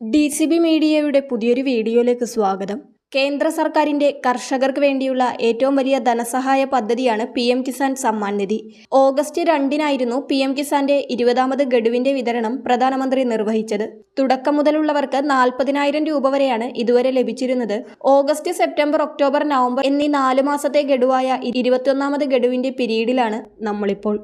D C B മീഡിയയുടെ പുതിയൊരു വീഡിയോയിലേക്ക് സ്വാഗതം. കേന്ദ്ര സർക്കാരിന്റെ കർഷകർക്ക് വേണ്ടിയുള്ള ഏറ്റവും വലിയ ധനസഹായ പദ്ധതിയാണ് P M Kisan Samman Nidhi. August രണ്ടിനായിരുന്നു പി എം കിസാന്റെ ഇരുപതാമത് ഗഡുവിന്റെ വിതരണം പ്രധാനമന്ത്രി നിർവഹിച്ചത്. തുടക്കം മുതലുള്ളവർക്ക് നാൽപ്പതിനായിരം രൂപ വരെയാണ് ഇതുവരെ ലഭിച്ചിരുന്നത്. ഓഗസ്റ്റ് സെപ്റ്റംബർ ഒക്ടോബർ നവംബർ എന്നീ നാല് മാസത്തെ ഗഡുവായ ഇരുപത്തിയൊന്നാമത് ഗഡുവിന്റെ പിരീഡിലാണ് നമ്മളിപ്പോൾ.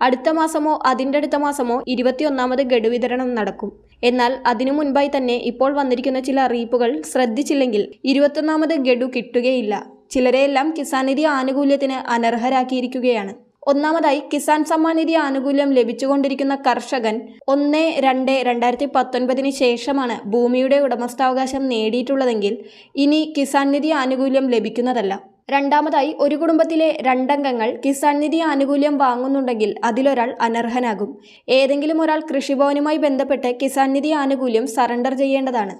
അടുത്ത മാസമോ അതിന്റെ അടുത്ത മാസമോ ഇരുപത്തിയൊന്നാമത് ഗഡു വിതരണം നടക്കും. എന്നാൽ അതിനു മുൻപായി തന്നെ ഇപ്പോൾ വന്നിരിക്കുന്ന ചില അറിയിപ്പുകൾ ശ്രദ്ധിച്ചില്ലെങ്കിൽ ഇരുപത്തൊന്നാമത് ഗഡു കിട്ടുകയില്ല. ചിലരെയെല്ലാം കിസാൻ നിധി ആനുകൂല്യത്തിന് അനർഹരാക്കിയിരിക്കുകയാണ്. ഒന്നാമതായി കിസാൻ സമ്മാൻ നിധി ആനുകൂല്യം ലഭിച്ചുകൊണ്ടിരിക്കുന്ന കർഷകൻ ഒന്ന് രണ്ട് രണ്ടായിരത്തി പത്തൊൻപതിന് ശേഷമാണ് ഭൂമിയുടെ ഉടമസ്ഥാവകാശം നേടിയിട്ടുള്ളതെങ്കിൽ ഇനി കിസാൻ നിധി ആനുകൂല്യം ലഭിക്കുന്നതല്ല. രണ്ടാമതായി ഒരു കുടുംബത്തിലെ രണ്ടംഗങ്ങൾ കിസാൻ നിധി ആനുകൂല്യം വാങ്ങുന്നുണ്ടെങ്കിൽ അതിലൊരാൾ അനർഹനാകും. ഏതെങ്കിലും ഒരാൾ കൃഷിഭവനുമായി ബന്ധപ്പെട്ട് കിസാൻ നിധി ആനുകൂല്യം സറണ്ടർ ചെയ്യേണ്ടതാണ്.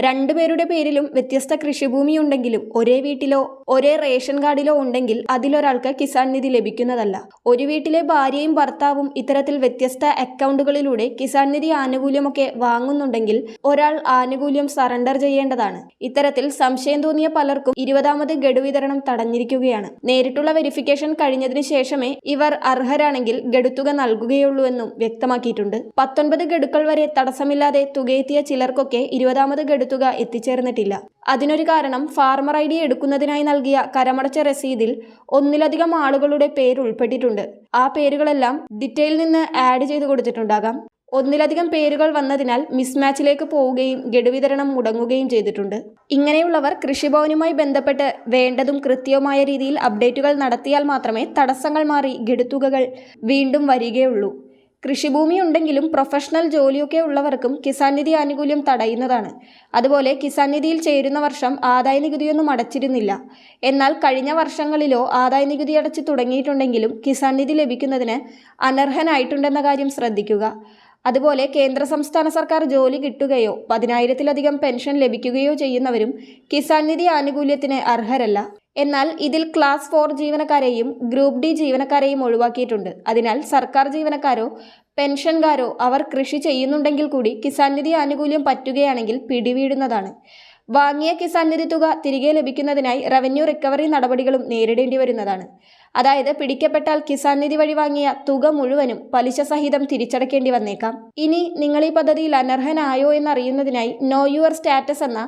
രണ്ടുപേരുടെ പേരിലും വ്യത്യസ്ത കൃഷിഭൂമി ഉണ്ടെങ്കിലും ഒരേ വീട്ടിലോ ഒരേ റേഷൻ കാർഡിലോ ഉണ്ടെങ്കിൽ അതിലൊരാൾക്ക് കിസാൻ നിധി ലഭിക്കുന്നതല്ല. ഒരു വീട്ടിലെ ഭാര്യയും ഭർത്താവും ഇത്തരത്തിൽ വ്യത്യസ്ത അക്കൗണ്ടുകളിലൂടെ കിസാൻ നിധി ആനുകൂല്യമൊക്കെ വാങ്ങുന്നുണ്ടെങ്കിൽ ഒരാൾ ആനുകൂല്യം സറണ്ടർ ചെയ്യേണ്ടതാണ്. ഇത്തരത്തിൽ സംശയം തോന്നിയ പലർക്കും ഇരുപതാമത് ഗഡു വിതരണം തടഞ്ഞിരിക്കുകയാണ്. നേരിട്ടുള്ള വെരിഫിക്കേഷൻ കഴിഞ്ഞതിന് ശേഷമേ ഇവർ അർഹരാണെങ്കിൽ ഗഡുത്തുക നൽകുകയുള്ളൂവെന്നും വ്യക്തമാക്കിയിട്ടുണ്ട്. പത്തൊൻപത് ഗഡുക്കൾ വരെ തടസ്സമില്ലാതെ തുകയെത്തിയ ചിലർക്കൊക്കെ ഇരുപതാമത് ഗഡുത്തുക എത്തിച്ചേർന്നിട്ടില്ല. അതിനൊരു കാരണം ഫാർമർ ഐ ഡി എടുക്കുന്നതിനായി നൽകിയ കരമടച്ച രസീതിൽ ഒന്നിലധികം ആളുകളുടെ പേര് ഉൾപ്പെട്ടിട്ടുണ്ട്. ആ പേരുകളെല്ലാം ഡിറ്റെയിൽ നിന്ന് ആഡ് ചെയ്ത് കൊടുത്തിട്ടുണ്ടാകാം. ഒന്നിലധികം പേരുകൾ വന്നതിനാൽ മിസ്മാച്ചിലേക്ക് പോവുകയും ഗഡുവിതരണം മുടങ്ങുകയും ചെയ്തിട്ടുണ്ട്. ഇങ്ങനെയുള്ളവർ കൃഷിഭവനുമായി ബന്ധപ്പെട്ട് വേണ്ടതും കൃത്യവുമായ രീതിയിൽ അപ്ഡേറ്റുകൾ നടത്തിയാൽ മാത്രമേ തടസ്സങ്ങൾ മാറി ഗഡുത്തുകകൾ വീണ്ടും വരികയുള്ളൂ. കൃഷിഭൂമി ഉണ്ടെങ്കിലും പ്രൊഫഷണൽ ജോലിയൊക്കെ ഉള്ളവർക്കും കിസാൻ നിധി ആനുകൂല്യം തടയുന്നതാണ്. അതുപോലെ കിസാൻ നിധിയിൽ ചേരുന്ന വർഷം ആദായ നികുതിയൊന്നും അടച്ചിരുന്നില്ല. എന്നാൽ കഴിഞ്ഞ വർഷങ്ങളിലോ ആദായ നികുതി അടച്ചു തുടങ്ങിയിട്ടുണ്ടെങ്കിലും കിസാൻ നിധി ലഭിക്കുന്നതിന് അനർഹനായിട്ടുണ്ടെന്ന കാര്യം ശ്രദ്ധിക്കുക. അതുപോലെ കേന്ദ്ര സംസ്ഥാന സർക്കാർ ജോലി കിട്ടുകയോ പതിനായിരത്തിലധികം പെൻഷൻ ലഭിക്കുകയോ ചെയ്യുന്നവരും കിസാൻ നിധി ആനുകൂല്യത്തിന് അർഹരല്ല. എന്നാൽ ഇതിൽ ക്ലാസ് ഫോർ ജീവനക്കാരെയും ഗ്രൂപ്പ് ഡി ജീവനക്കാരെയും ഒഴിവാക്കിയിട്ടുണ്ട്. അതിനാൽ സർക്കാർ ജീവനക്കാരോ പെൻഷൻകാരോ അവർ കൃഷി ചെയ്യുന്നുണ്ടെങ്കിൽ കൂടി കിസാൻ നിധി ആനുകൂല്യം പറ്റുകയാണെങ്കിൽ പിടിവീടുന്നതാണ് വാങ്ങിയ കിസാൻ നിധി തുക തിരികെ ലഭിക്കുന്നതിനായി റവന്യൂ റിക്കവറി നടപടികളും നേരിടേണ്ടി വരുന്നതാണ്. അതായത് പിടിക്കപ്പെട്ടാൽ കിസാൻ നിധി വഴി വാങ്ങിയ തുക മുഴുവനും പലിശ സഹിതം തിരിച്ചടക്കേണ്ടി വന്നേക്കാം. ഇനി നിങ്ങൾ ഈ പദ്ധതിയിൽ അനർഹനായോ എന്നറിയുന്നതിനായി നോ യുവർ സ്റ്റാറ്റസ് എന്ന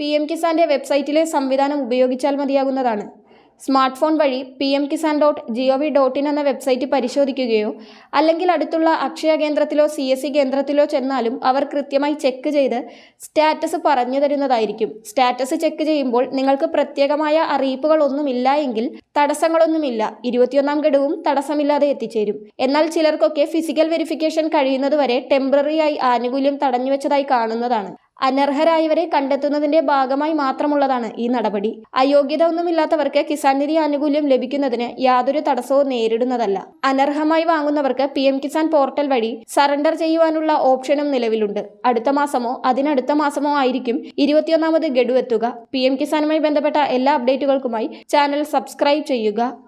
പി എം കിസാന്റെ വെബ്സൈറ്റിലെ സംവിധാനം ഉപയോഗിച്ചാൽ മതിയാകുന്നതാണ്. സ്മാർട്ട് ഫോൺ വഴി P M Kisan dot G O V dot in എന്ന വെബ്സൈറ്റ് പരിശോധിക്കുകയോ അല്ലെങ്കിൽ അടുത്തുള്ള അക്ഷയ കേന്ദ്രത്തിലോ സി എസ് സി കേന്ദ്രത്തിലോ ചെന്നാലും അവർ കൃത്യമായി ചെക്ക് ചെയ്ത് സ്റ്റാറ്റസ് പറഞ്ഞു തരുന്നതായിരിക്കും. സ്റ്റാറ്റസ് ചെക്ക് ചെയ്യുമ്പോൾ നിങ്ങൾക്ക് പ്രത്യേകമായ അറിയിപ്പുകളൊന്നുമില്ല എങ്കിൽ തടസ്സങ്ങളൊന്നുമില്ല. ഇരുപത്തിയൊന്നാം ഘടവും തടസ്സമില്ലാതെ എത്തിച്ചേരും. എന്നാൽ ചിലർക്കൊക്കെ ഫിസിക്കൽ വെരിഫിക്കേഷൻ കഴിയുന്നതുവരെ ടെമ്പററി ആയി ആനുകൂല്യം തടഞ്ഞുവെച്ചതായി കാണുന്നതാണ്. അനർഹരായവരെ കണ്ടെത്തുന്നതിന്റെ ഭാഗമായി മാത്രമുള്ളതാണ് ഈ നടപടി. അയോഗ്യത ഒന്നുമില്ലാത്തവർക്ക് കിസാൻ നിധി ആനുകൂല്യം ലഭിക്കുന്നതിന് യാതൊരു തടസ്സവും നേരിടുന്നതല്ല. അനർഹമായി വാങ്ങുന്നവർക്ക് പി കിസാൻ പോർട്ടൽ വഴി സറണ്ടർ ചെയ്യുവാനുള്ള ഓപ്ഷനും നിലവിലുണ്ട്. അടുത്ത മാസമോ അതിനടുത്ത മാസമോ ആയിരിക്കും ഇരുപത്തിയൊന്നാമത് ഗഡു എത്തുക. പി കിസാനുമായി ബന്ധപ്പെട്ട എല്ലാ അപ്ഡേറ്റുകൾക്കുമായി ചാനൽ സബ്സ്ക്രൈബ് ചെയ്യുക.